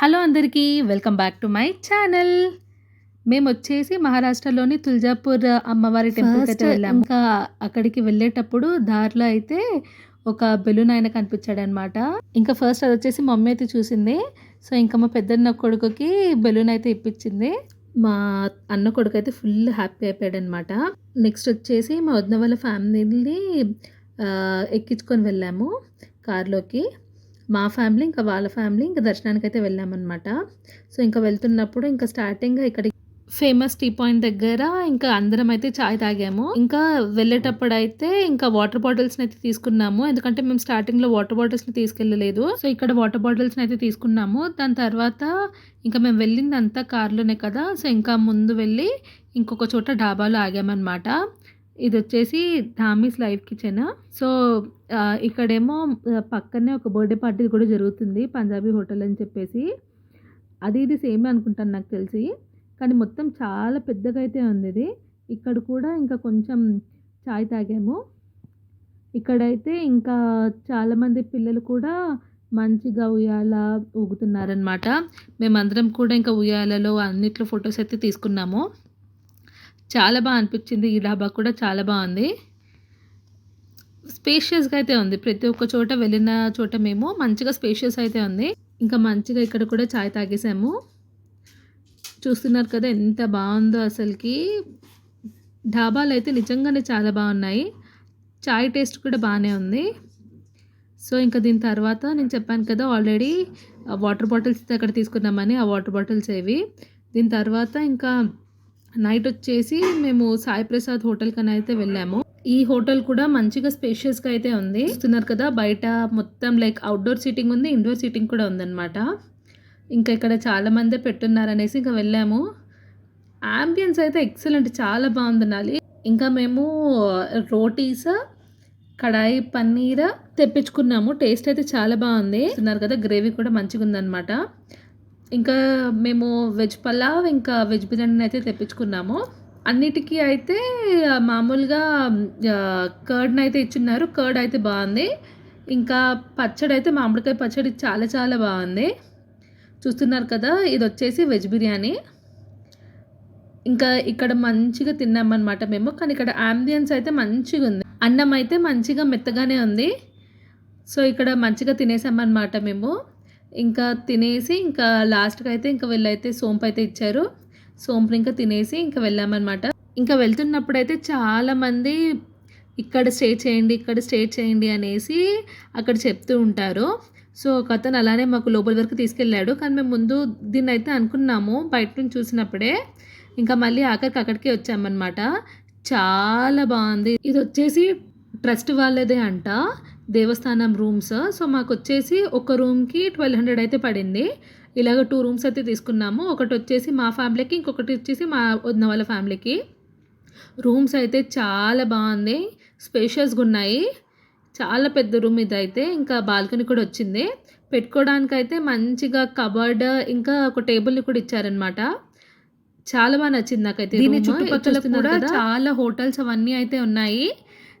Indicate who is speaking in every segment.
Speaker 1: Hello అందరికీ welcome back to my channel. మేము వచ్చేసి మహారాష్ట్రలోని తుల్జాపూర్ అమ్మవారి టెంపుల్కి అయితే వెళ్ళాము. ఇంకా అక్కడికి వెళ్ళేటప్పుడు దారిలో అయితే ఒక బెలూన్ ఆయన కనిపించాడు అనమాట ఇంకా ఫస్ట్ అది వచ్చేసి మమ్మీ అయితే చూసింది. సో ఇంకా మా పెద్దన్న కొడుకుకి బెలూన్ అయితే ఇప్పించింది. మా అన్న కొడుకు అయితే ఫుల్ హ్యాపీ అయిపోయాడు అనమాట నెక్స్ట్ వచ్చేసి మా వదిన వాళ్ళ ఫ్యామిలీని ఎక్కించుకొని వెళ్ళాము. కార్లోకి మా ఫ్యామిలీ ఇంకా వాళ్ళ ఫ్యామిలీ ఇంకా దర్శనానికి అయితే వెళ్ళామన్నమాట. సో ఇంకా వెళ్తున్నప్పుడు ఇంకా స్టార్టింగ్ ఇక్కడ ఫేమస్ టీ పాయింట్ దగ్గర ఇంకా అందరం అయితే చాయ్ తాగాము. ఇంకా వెళ్ళేటప్పుడు అయితే ఇంకా వాటర్ బాటిల్స్ని అయితే తీసుకున్నాము. ఎందుకంటే మేము స్టార్టింగ్లో వాటర్ బాటిల్స్ని తీసుకెళ్ళలేదు. సో ఇక్కడ వాటర్ బాటిల్స్ని అయితే తీసుకున్నాము. దాని తర్వాత ఇంకా మేము వెళ్ళింది అంతా కార్లోనే కదా. సో ఇంకా ముందు వెళ్ళి ఇంకొక చోట డాబాలో ఆగామన్నమాట. ఇది వచ్చేసి థామీస్ లైఫ్ కిచెన్? సో ఇక్కడేమో పక్కనే ఒక బర్త్డే పార్టీ కూడా జరుగుతుంది పంజాబీ హోటల్ అని చెప్పేసి. అది ఇది సేమ్ అనుకుంటాను నాకు తెలిసి. కానీ మొత్తం చాలా పెద్దగా అయితే ఉంది ఇది. ఇక్కడ కూడా ఇంకా కొంచెం చాయ్ తాగాము. ఇక్కడైతే ఇంకా చాలామంది పిల్లలు కూడా మంచిగా ఉయ్యాల ఊగుతున్నారనమాట మేమందరం కూడా ఇంకా ఉయ్యాలలో అన్నిట్లో ఫొటోస్ అయితే తీసుకున్నాము. చాలా బాగా అనిపించింది. ఈ డాబా కూడా చాలా బాగుంది. స్పేషియస్గా అయితే ఉంది. ప్రతి ఒక్క చోట వెళ్ళిన చోట మేము మంచిగా స్పేషియస్ అయితే ఉంది. ఇంకా మంచిగా ఇక్కడ కూడా చాయ్ తాగేసాము. చూస్తున్నారు కదా ఎంత బాగుందో అసలుకి. డాబాలు అయితే నిజంగానే చాలా బాగున్నాయి. చాయ్ టేస్ట్ కూడా బాగానే ఉంది. సో ఇంకా దీని తర్వాత నేను చెప్పాను కదా ఆల్రెడీ వాటర్ బాటిల్స్ అక్కడ తీసుకున్నామని. ఆ వాటర్ బాటిల్స్ ఏవి. దీని తర్వాత ఇంకా నైట్ వచ్చేసి మేము సాయి ప్రసాద్ హోటల్ కన్నా అయితే వెళ్ళాము. ఈ హోటల్ కూడా మంచిగా స్పేషియస్గా అయితే ఉంది. చూస్తున్నారు కదా బయట మొత్తం లైక్ అవుట్డోర్ సీటింగ్ ఉంది ఇండోర్ సీటింగ్ కూడా ఉందన్నమాట. ఇంకా ఇక్కడ చాలామందే పెట్టున్నారనేసి ఇంకా వెళ్ళాము. ఆంబియన్స్ అయితే ఎక్సలెంట్ చాలా బాగుందనాలి ఇంకా మేము రోటీస్ కడాయి పన్నీర్ తెప్పించుకున్నాము. టేస్ట్ అయితే చాలా బాగుంది. చూస్తున్నారు కదా గ్రేవీ కూడా మంచిగా ఉందన్నమాట ఇంకా మేము వెజ్ పలావ్ ఇంకా వెజ్ బిర్యానీ అయితే తెప్పించుకున్నాము. అన్నిటికీ అయితే మామూలుగా కర్డ్ని అయితే ఇచ్చున్నారు. కర్డ్ అయితే బాగుంది. ఇంకా పచ్చడి అయితే మామిడికాయ పచ్చడి చాలా చాలా బాగుంది. చూస్తున్నారు కదా ఇది వచ్చేసి వెజ్ బిర్యానీ. ఇంకా ఇక్కడ మంచిగా తిన్నామన్నమాట మేము కానీ ఇక్కడ ఆంబియన్స్ అయితే మంచిగా ఉంది. అన్నం అయితే మంచిగా మెత్తగానే ఉంది. సో ఇక్కడ మంచిగా తినేసామన్నమాట మేము. ఇంకా తినేసి ఇంకా లాస్ట్కి అయితే ఇంకా వెళ్ళైతే సోంపు అయితే ఇచ్చారు. సోంపుని ఇంకా తినేసి ఇంకా వెళ్ళామన్నమాట. ఇంకా వెళ్తున్నప్పుడు అయితే చాలామంది ఇక్కడ స్టే చేయండి ఇక్కడ స్టే చేయండి అనేసి అక్కడ చెప్తూ ఉంటారు. సో ఒక అతను అలానే మాకు లోపల వరకు తీసుకెళ్ళాడు. కానీ మేము ముందు దీన్ని అయితే అనుకున్నాము బయట నుంచి చూసినప్పుడే. ఇంకా మళ్ళీ ఆఖరికి అక్కడికే వచ్చామన్నమాట. చాలా బాగుంది. ఇది వచ్చేసి ట్రస్ట్ వాళ్ళదే అంట. దేవస్థానం రూమ్స్. సో మాకు వచ్చేసి ఒక రూమ్కి ట్వెల్వ్ హండ్రెడ్ అయితే పడింది. ఇలాగ టూ రూమ్స్ అయితే తీసుకున్నాము. ఒకటి వచ్చేసి మా ఫ్యామిలీకి ఇంకొకటి వచ్చేసి మా వదిన వాళ్ళ ఫ్యామిలీకి. రూమ్స్ అయితే చాలా బాగుంది. స్పేషియస్గా ఉన్నాయి. చాలా పెద్ద రూమ్ ఇది అయితే ఇంకా బాల్కనీ కూడా వచ్చింది. పెట్టుకోవడానికి అయితే మంచిగా కబర్డ్ ఇంకా ఒక టేబుల్ని కూడా ఇచ్చారనమాట చాలా బాగా నచ్చింది నాకైతే దీని. చుట్టుపక్కల కూడా? చాలా హోటల్స్ అవన్నీ అయితే ఉన్నాయి.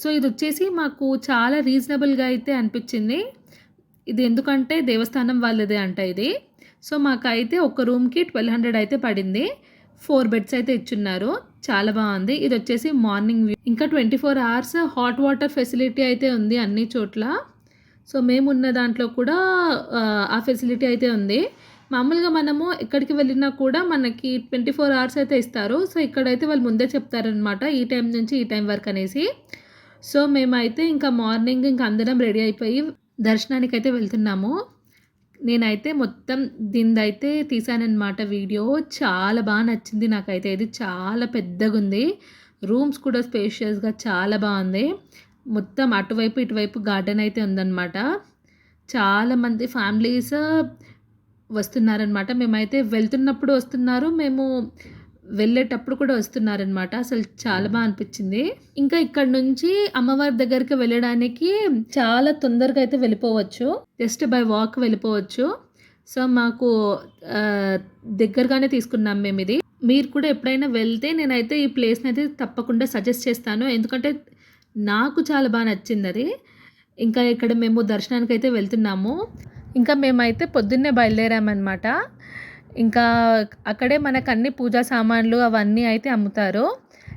Speaker 1: సో ఇది వచ్చేసి మాకు చాలా రీజనబుల్గా అయితే అనిపించింది. ఇది ఎందుకంటే దేవస్థానం వాళ్ళదే అంట ఇది. సో మాకైతే ఒక రూమ్కి ట్వెల్వ్ హండ్రెడ్ అయితే పడింది. ఫోర్ బెడ్స్ అయితే ఇచ్చున్నారు. చాలా బాగుంది. ఇది వచ్చేసి మార్నింగ్ వ్యూ. ఇంకా twenty four hours hot water facility అయితే ఉంది అన్ని చోట్ల. సో మేము ఉన్న దాంట్లో కూడా ఆ, ఆ ఫెసిలిటీ అయితే ఉంది. మామూలుగా మనము ఎక్కడికి వెళ్ళినా కూడా మనకి ట్వంటీ ఫోర్ అవర్స్ అయితే ఇస్తారు. సో ఇక్కడైతే వాళ్ళు ముందే చెప్తారనమాట ఈ టైం నుంచి ఈ టైం వరకు అనేసి. సో మేమైతే ఇంకా మార్నింగ్ ఇంకా అందరం రెడీ అయిపోయి దర్శనానికి అయితే వెళ్తున్నాము. నేనైతే మొత్తం దీనిదైతే తీసానన్నమాట వీడియో. చాలా బాగా నచ్చింది నాకైతే. ఇది చాలా పెద్దగా ఉంది రూమ్స్ కూడా స్పేషియస్గా చాలా బాగుంది. మొత్తం అటువైపు ఇటువైపు గార్డెన్ అయితే ఉందన్నమాట. చాలామంది ఫ్యామిలీస్ వస్తున్నారనమాట మేమైతే వెళ్తున్నప్పుడు వస్తున్నారు. మేము వెళ్ళేటప్పుడు కూడా వస్తున్నారనమాట అసలు చాలా బాగా అనిపించింది. ఇంకా ఇక్కడ నుంచి అమ్మవారి దగ్గరికి వెళ్ళడానికి చాలా తొందరగా అయితే వెళ్ళిపోవచ్చు. జస్ట్ బై వాక్ వెళ్ళిపోవచ్చు. సో మాకు దగ్గరగానే తీసుకున్నాం మేము ఇది. మీరు కూడా ఎప్పుడైనా వెళ్తే నేనైతే ఈ ప్లేస్ని అయితే తప్పకుండా సజెస్ట్ చేస్తాను. ఎందుకంటే నాకు చాలా బాగా నచ్చింది అది. ఇంకా ఇక్కడ మేము దర్శనానికి అయితే వెళ్తున్నాము. ఇంకా మేమైతే పొద్దున్నే బయలుదేరామన్నమాట. ఇంకా అక్కడే మనకు అన్ని పూజా సామాన్లు అవన్నీ అయితే అమ్ముతారు.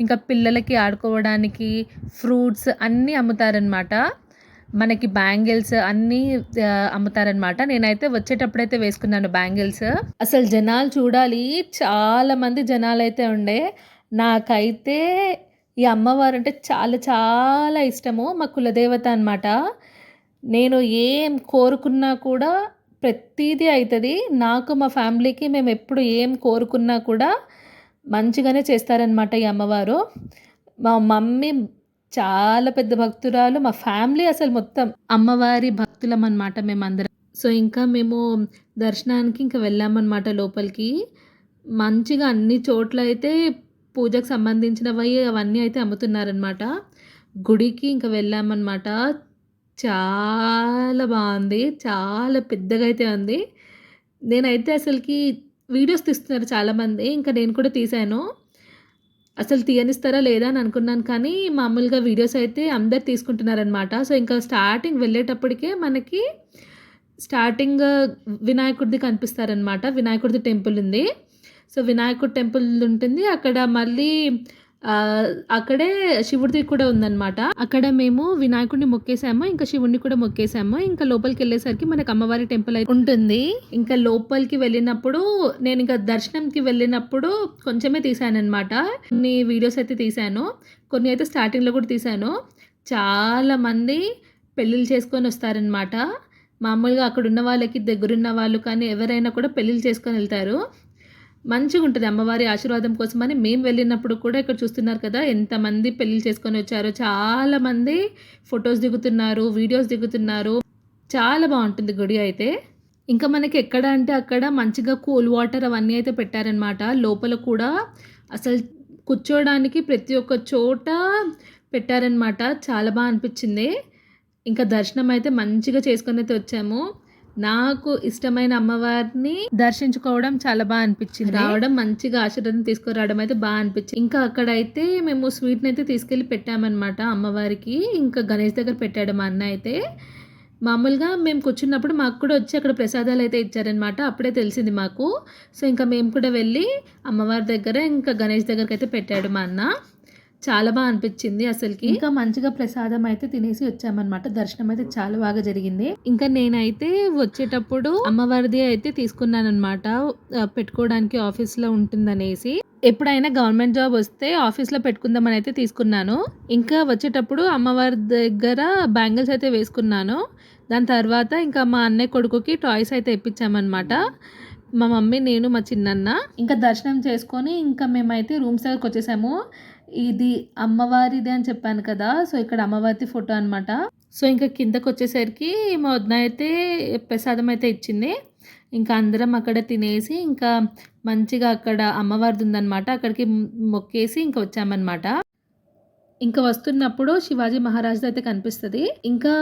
Speaker 1: ఇంకా పిల్లలకి ఆడుకోవడానికి ఫ్రూట్స్ అన్నీ అమ్ముతారనమాట మనకి బ్యాంగిల్స్ అన్నీ అమ్ముతారనమాట నేనైతే వచ్చేటప్పుడైతే వేసుకున్నాను బ్యాంగిల్స్. అసలు జనాలు చూడాలి చాలామంది జనాలు అయితే ఉండే. నాకైతే ఈ అమ్మవారు అంటే చాలా చాలా ఇష్టము. మా కులదేవత అనమాట నేను ఏం కోరుకున్నా కూడా ప్రతిదీ అవుతుంది నాకు మా ఫ్యామిలీకి మేము ఎప్పుడు ఏం కోరుకున్నా కూడా మంచిగానే చేస్తారనమాట ఈ అమ్మవారు. మా మమ్మీ చాలా పెద్ద భక్తురాలు. మా ఫ్యామిలీ అసలు మొత్తం అమ్మవారి భక్తులం అనమాట మేమందరం. సో ఇంకా మేము దర్శనానికి ఇంకా వెళ్ళామన్నమాట లోపలికి. మంచిగా అన్ని చోట్ల అయితే పూజకు సంబంధించినవి అవన్నీ అయితే అమ్ముతున్నారనమాట గుడికి ఇంకా వెళ్ళామన్నమాట. చాలా బాగుంది. చాలా పెద్దగా అయితే ఉంది. నేనైతే అసలుకి వీడియోస్ తీస్తున్నారు చాలామంది. ఇంకా నేను కూడా తీశాను. అసలు తీయనిస్తారా లేదా అని అనుకున్నాను కానీ మామూలుగా వీడియోస్ అయితే అందరు తీసుకుంటున్నారనమాట సో ఇంకా స్టార్టింగ్ వెళ్ళేటప్పటికే మనకి స్టార్టింగ్ వినాయకుడిది కనిపిస్తారనమాట వినాయకుడిది టెంపుల్ ఉంది. సో వినాయకుడి టెంపుల్ ఉంటుంది. అక్కడ మళ్ళీ అక్కడే శివుడిది కూడా ఉందన్నమాట. అక్కడ మేము వినాయకుడిని మొక్కేసాము ఇంకా శివుడిని కూడా మొక్కేసాము. ఇంకా లోపలికి వెళ్ళేసరికి మనకు అమ్మవారి టెంపుల్ అయితే ఉంటుంది. ఇంకా లోపలికి వెళ్ళినప్పుడు నేను ఇంకా దర్శనంకి వెళ్ళినప్పుడు కొంచెమే తీసాను అనమాట కొన్ని వీడియోస్ అయితే తీసాను. కొన్ని అయితే స్టార్టింగ్లో కూడా తీసాను. చాలా మంది పెళ్ళిళ్ళు చేసుకొని వస్తారనమాట మామూలుగా అక్కడ ఉన్న వాళ్ళకి దగ్గరున్న వాళ్ళు కానీ ఎవరైనా కూడా పెళ్ళిళ్ళు చేసుకొని వెళ్తారు. మంచిగా ఉంటుంది అమ్మవారి ఆశీర్వాదం కోసమని మేము వెళ్ళినప్పుడు కూడా ఇక్కడ చూస్తున్నారు కదా ఎంతమంది పెళ్ళిళ్ళు చేసుకొని వచ్చారో చాలామంది ఫొటోస్ దిగుతున్నారు వీడియోస్ దిగుతున్నారు. చాలా బాగుంటుంది గుడి అయితే. ఇంకా మనకి ఎక్కడ అంటే అక్కడ మంచిగా కూల్ వాటర్ అవన్నీ అయితే పెట్టారనమాట లోపల కూడా అసలు కూర్చోడానికి ప్రతి ఒక్క చోట పెట్టారనమాట చాలా బాగా అనిపించింది. ఇంకా దర్శనం అయితే మంచిగా చేసుకొని అయితే వచ్చాము. నాకు ఇష్టమైన అమ్మవారిని దర్శించుకోవడం చాలా బాగా అనిపించింది. రావడం మంచిగా ఆశీర్వాదం తీసుకురావడం అయితే బాగా అనిపించింది. ఇంకా అక్కడైతే మేము స్వీట్ని అయితే తీసుకెళ్ళి పెట్టామన్నమాట అమ్మవారికి. ఇంకా గణేష్ దగ్గర పెట్టాడు మా అన్న అయితే. మామూలుగా మేము కూర్చున్నప్పుడు మాకు కూడా వచ్చి అక్కడ ప్రసాదాలు అయితే ఇచ్చారనమాట అప్పుడే తెలిసింది మాకు. సో ఇంకా మేము కూడా వెళ్ళి అమ్మవారి దగ్గర ఇంకా గణేష్ దగ్గరికి అయితే పెట్టాడు మా అన్న. చాలా బాగా అనిపించింది అసలుకి. ఇంకా మంచిగా ప్రసాదం అయితే తినేసి వచ్చామన్నమాట. దర్శనం అయితే చాలా బాగా జరిగింది. ఇంకా నేనైతే వచ్చేటప్పుడు అమ్మవారిది అయితే తీసుకున్నాను అనమాట పెట్టుకోవడానికి ఆఫీస్లో ఉంటుందనేసి. ఎప్పుడైనా గవర్నమెంట్ జాబ్ వస్తే ఆఫీస్లో పెట్టుకుందామని అయితే తీసుకున్నాను. ఇంకా వచ్చేటప్పుడు అమ్మవారి దగ్గర బ్యాంగిల్స్ అయితే వేసుకున్నాను. దాని తర్వాత ఇంకా మా అన్నయ్య కొడుకుకి టాయ్స్ అయితే ఇప్పించామన్నమాట. మా మమ్మీ నేను మా చిన్నన్న. ఇంకా దర్శనం చేసుకొని ఇంకా మేమైతే రూమ్స్ దగ్గరకు వచ్చేసాము. ఇది అమ్మవారిది అని చెప్పాను కదా సో ఇక్కడ అమ్మవారిది ఫోటో అనమాట సో ఇంకా కిందకు వచ్చేసరికి మా వదిన అయితే ప్రసాదం అయితే ఇచ్చింది. ఇంకా అందరం అక్కడ తినేసి ఇంకా మంచిగా అక్కడ అమ్మవారిది ఉందన్నమాట. అక్కడికి మొక్కేసి ఇంకా వచ్చామన్నమాట. ఇంకా వస్తున్నప్పుడు శివాజీ మహారాజ్ అయితే కనిపిస్తుంది. ఇంకా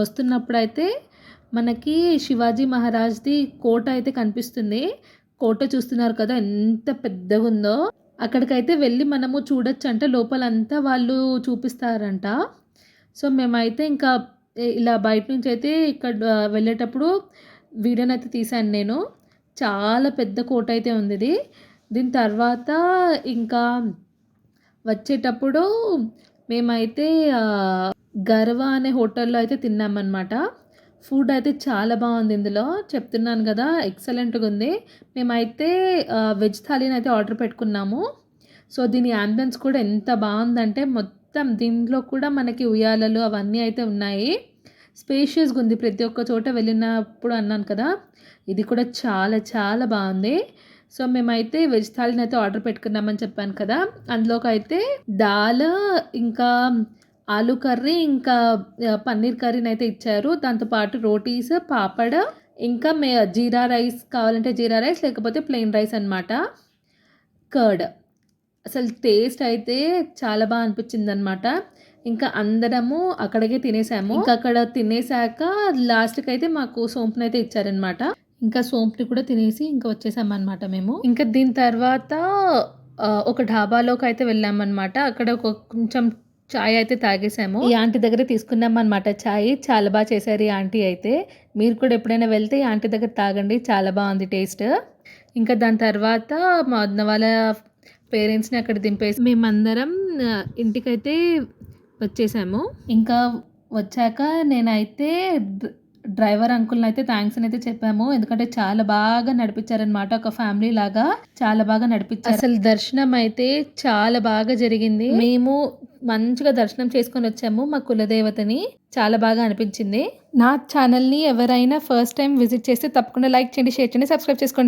Speaker 1: వస్తున్నప్పుడు అయితే మనకి శివాజీ మహారాజ్ది కోట అయితే కనిపిస్తుంది. కోట చూస్తున్నారు కదా ఎంత పెద్దగా ఉందో అక్కడికైతే వెళ్ళి మనము చూడొచ్చు అంటే లోపలంతా వాళ్ళు చూపిస్తారంట. సో మేమైతే ఇంకా ఇలా బయట నుంచి అయితే ఇక్కడ వెళ్ళేటప్పుడు వీడియోని అయితే తీశాను నేను. చాలా పెద్ద కోట అయితే ఉంది ఇది దీని తర్వాత ఇంకా వచ్చేటప్పుడు మేమైతే గర్వ అనే హోటల్లో అయితే తిన్నామన్నమాట. ఫుడ్ అయితే చాలా బాగుంది ఇందులో. చెప్తున్నాను కదా ఎక్సలెంట్గా ఉంది. మేమైతే వెజ్ థాలీని అయితే ఆర్డర్ పెట్టుకున్నాము. సో దీని యాంబియన్స్ కూడా ఎంత బాగుందంటే మొత్తం దీంట్లో కూడా మనకి ఉయ్యాలలు అవన్నీ అయితే ఉన్నాయి. స్పేషియస్గా ఉంది. ప్రతి ఒక్క చోట వెళ్ళినప్పుడు అన్నాను కదా ఇది కూడా చాలా చాలా బాగుంది. సో మేమైతే వెజ్ థాలీని అయితే ఆర్డర్ పెట్టుకున్నామని చెప్పాను కదా. అందులోకి అయితే దాల్ ఇంకా ఆలు కర్రీ ఇంకా పన్నీర్ కర్రీని అయితే ఇచ్చారు దాంతోపాటు రోటీస్ పాపడ ఇంకా మే జీరా రైస్ కావాలంటే జీరా రైస్ లేకపోతే ప్లెయిన్ రైస్ అన్నమాట. కర్డ్. అసలు టేస్ట్ అయితే చాలా బాగా అనిపించింది అనమాట ఇంకా అందరము అక్కడికే తినేసాము. ఇంకా అక్కడ తినేసాక లాస్ట్కి అయితే మాకు సోంపుని అయితే ఇచ్చారనమాట ఇంకా సోంపుని కూడా తినేసి ఇంకా వచ్చేసామన్నమాట మేము. ఇంకా దీని తర్వాత ఒక ఢాబాలోకి అయితే వెళ్ళామన్నమాట. అక్కడ ఒక కొంచెం చాయ్ అయితే తాగేసాము. ఈ ఆంటీ దగ్గర తీసుకున్నాం అనమాట చాయ్. చాలా బాగా చేశారు ఈ ఆంటీ అయితే. మీరు కూడా ఎప్పుడైనా వెళ్తే ఈ ఆంటీ దగ్గర తాగండి. చాలా బాగుంది టేస్ట్. ఇంకా దాని తర్వాత మా వాళ్ళ పేరెంట్స్ని అక్కడ దింపేసి మేమందరం ఇంటికైతే వచ్చేసాము. ఇంకా వచ్చాక నేనైతే డ్ర- డ్రైవర్ అంకుల్ని అయితే థ్యాంక్స్ అని అయితే చెప్పాము. ఎందుకంటే చాలా బాగా నడిపించారనమాట ఒక ఫ్యామిలీ లాగా. చాలా బాగా నడిపించారు. అసలు దర్శనం అయితే చాలా బాగా జరిగింది. మేము మంచిగా దర్శనం చేసుకొని వచ్చాము. మా కులదేవతని చాలా బాగా అనిపించింది. నా ఛానల్ని ఎవరైనా ఫస్ట్ టైం విజిట్ చేస్తే తప్పకుండా లైక్ చేయండి షేర్ చేయండి సబ్స్క్రైబ్ చేసుకోండి.